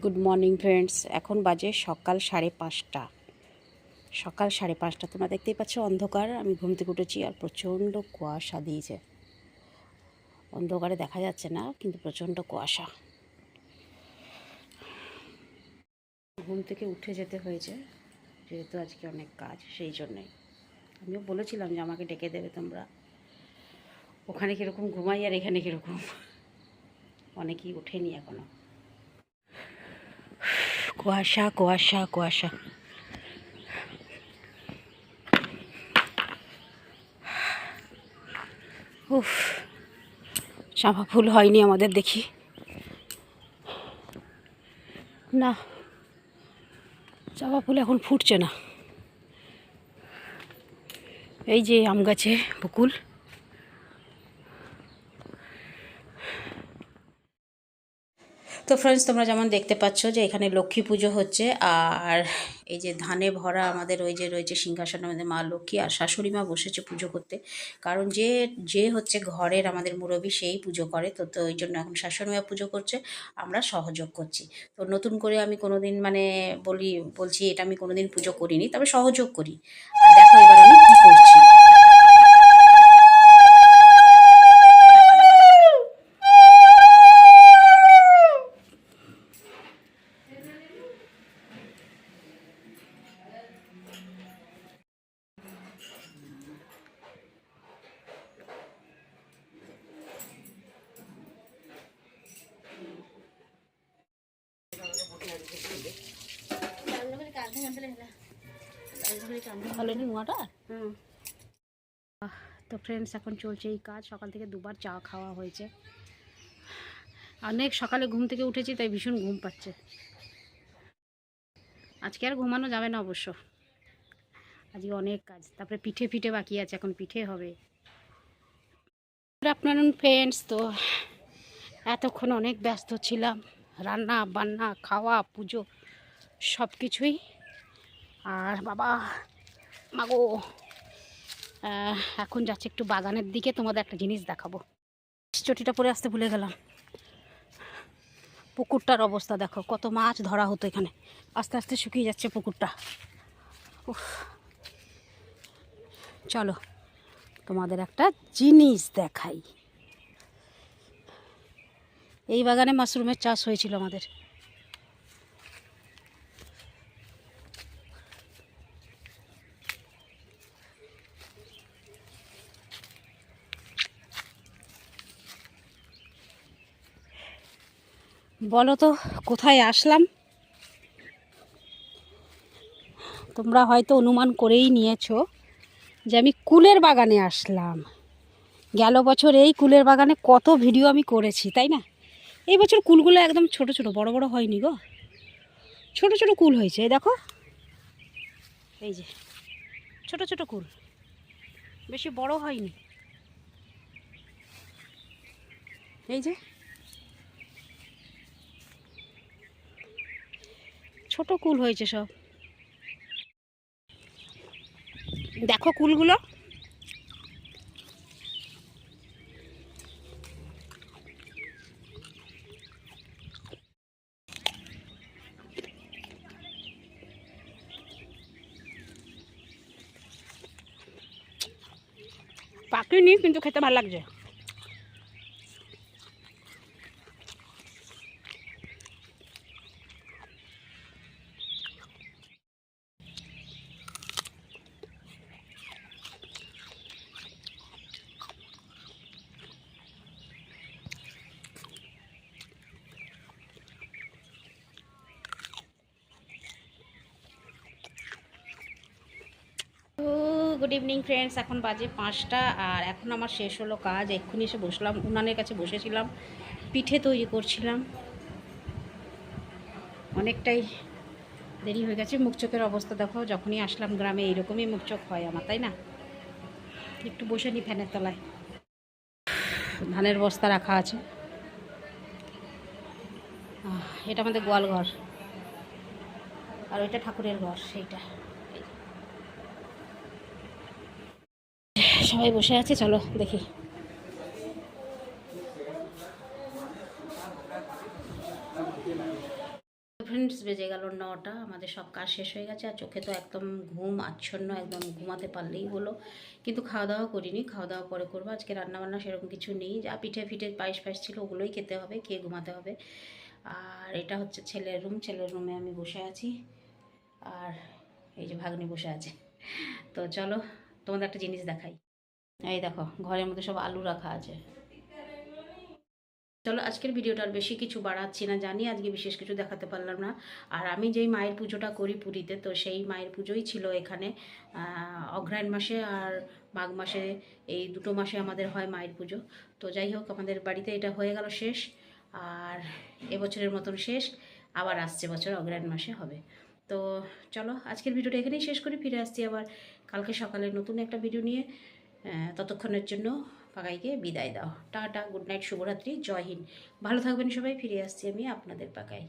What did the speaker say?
Good morning friends এখন বাজে সকাল সাড়ে পাঁচটা। সকাল সাড়ে পাঁচটা। তোমরা দেখতেই পাচ্ছ অন্ধকার। আমি ঘুম থেকে উঠেছি আর প্রচণ্ড কুয়াশা দিয়েছে। অন্ধকারে দেখা যাচ্ছে না, কিন্তু প্রচণ্ড কুয়াশা। ঘুম থেকে উঠে যেতে হয়েছে, যেহেতু আজকে অনেক কাজ, সেই জন্যই আমিও বলেছিলাম যে আমাকে ডেকে দেবে তোমরা। ওখানে কীরকম ঘুমাই আর এখানে কীরকম? অনেকেই ওঠেনি এখনও। কুয়াশা কুয়াশা কুয়াশা। উফ চাঁপা ফুল হয়নি আমাদের দেখি। না চাঁপা ফুল এখন ফুটছে না। এই যে আম গাছে বকুল। তো ফ্রেন্ডস তোমরা যেমন দেখতে পাচ্ছ যে এখানে লক্ষ্মী পুজো হচ্ছে, আর এই যে ধানে ভরা আমাদের ওই যে রয়েছে সিংহাসন, আমাদের মা লক্ষ্মী আর শাশুড়ি মা বসেছে পুজো করতে। কারণ যে যে হচ্ছে ঘরের আমাদের মুরবি সেই পুজো করে, তো তো ওই জন্য এখন শাশুড়ি মা পুজো করছে, আমরা সহযোগ করছি। তো নতুন করে আমি কোনোদিন মানে বলি, বলছি এটা আমি কোনোদিন পুজো করিনি, তবে সহযোগ করি। আর দেখো এবার আমি কী করছি। তো ফ্রেন্ডস এখন চলছে এই কাজ। সকাল থেকে দুবার চা খাওয়া হয়েছে। অনেক সকালে ঘুম থেকে উঠেছি, তাই ভীষণ ঘুম পাচ্ছে। আজকে আর ঘুমানো যাবে না অবশ্য। আজকে অনেক কাজ। তারপরে পিঠে পিঠে বাকি আছে, এখন পিঠে হবে। আপনার ফ্রেন্ডস তো এতক্ষণ অনেক ব্যস্ত ছিলাম। রান্না বান্না খাওয়া, পুজো সব কিছুই আর বাবা, মাগো এখন যাচ্ছে একটু বাগানের দিকে, তোমাদের একটা জিনিস দেখাবো। চটিটা পরে আসতে ভুলে গেলাম। পুকুরটার অবস্থা দেখো, কত মাছ ধরা হতো এখানে। আস্তে আস্তে শুকিয়ে যাচ্ছে পুকুরটা। চলো, তোমাদের একটা জিনিস দেখাই। এই বাগানে মাশরুমের চাষ হয়েছিল আমাদের। বলো তো, কোথায় আসলাম? তোমরা হয়তো অনুমান করেই নিয়েছো যে আমি কুলের বাগানে আসলাম। গেল বছর এই কুলের বাগানে কত ভিডিও আমি করেছি, তাই না? এই বছর কুলগুলো একদম ছোট ছোট, বড় বড় হয়নি গো। ছোট ছোট কুল হয়েছে, এই দেখো। এই যে, ছোট ছোট কুল। বেশি বড় হয়নি। এই যে ছোট কুল হয়েছে সব। দেখো কুলগুলো। পাকেনি কিন্তু খেতে ভালো লাগছে। গুড ইভিনিং ফ্রেন্ডস এখন বাজে পাঁচটা আর এখন আমার শেষ হলো কাজ। এক্ষুনি এসে বসলাম, উনানের কাছে বসেছিলাম, পিঠে তৈরি করছিলাম। অনেকটাই দেরি হয়ে গেছে। মুখ চোখের অবস্থা দেখো, যখনই আসলাম গ্রামে এইরকমই মুখ চোখ হয় আমার, তাই না? একটু বসে নি ফ্যানের তলায়। ধানের বস্তা রাখা আছে। এটা আমাদের গোয়াল ঘর। আর ওইটা ঠাকুরের ঘর, সেইটা। সবাই বসে আছে, চলো দেখি। ফ্রেন্ডস বেজে গেল নটা, আমাদের সব কাজ শেষ হয়ে গেছে, আর চোখে তো একদম ঘুম আচ্ছন্ন, একদম ঘুমাতে পারলেই হলো। কিন্তু খাওয়া দাওয়া করিনি খাওয়া দাওয়া পরে করব। আজকে রান্নাবান্না সেরকম কিছু নেই, যা পিঠে ফিঠে পায়েস পায়েস ছিল ওগুলোই খেতে হবে, খেয়ে ঘুমাতে হবে। আর এটা হচ্ছে ছেলের রুম, ছেলের রুমে আমি বসে আছি, আর এই যে ভাগ্নি বসে আছে। তো চলো তোমাদের একটা জিনিস দেখাই। এই দেখো ঘরের মধ্যে সব আলু রাখা আছে। চলো আজকের ভিডিওটা আর বেশি কিছু বাড়াচ্ছি না জানি আজকে বিশেষ কিছু দেখাতে পারলাম না। আর আমি যেই মায়ের পুজোটা করি পুরীতে তো সেই মায়ের পুজোই ছিল এখানে। আহ, অগ্রহায়ণ মাসে আর মাঘ মাসে এই দুটো মাসে আমাদের হয় মায়ের পুজো। তো যাই হোক আমাদের বাড়িতে এটা হয়ে গেল শেষ। আর এবছরের মতন শেষ আবার আসছে বছর অগ্রহায়ণ মাসে হবে। তো চলো আজকের ভিডিওটা এখানেই শেষ করি ফিরে আসছি আবার কালকে সকালে নতুন একটা ভিডিও নিয়ে। ততক্ষণের জন্য পাকাইকে বিদায় দাও। টাটা, গুড নাইট, শুভরাত্রি, জয় হিন্দ। ভালো থাকবেন সবাই, ফিরে আসছি আমি আপনাদের পাকাই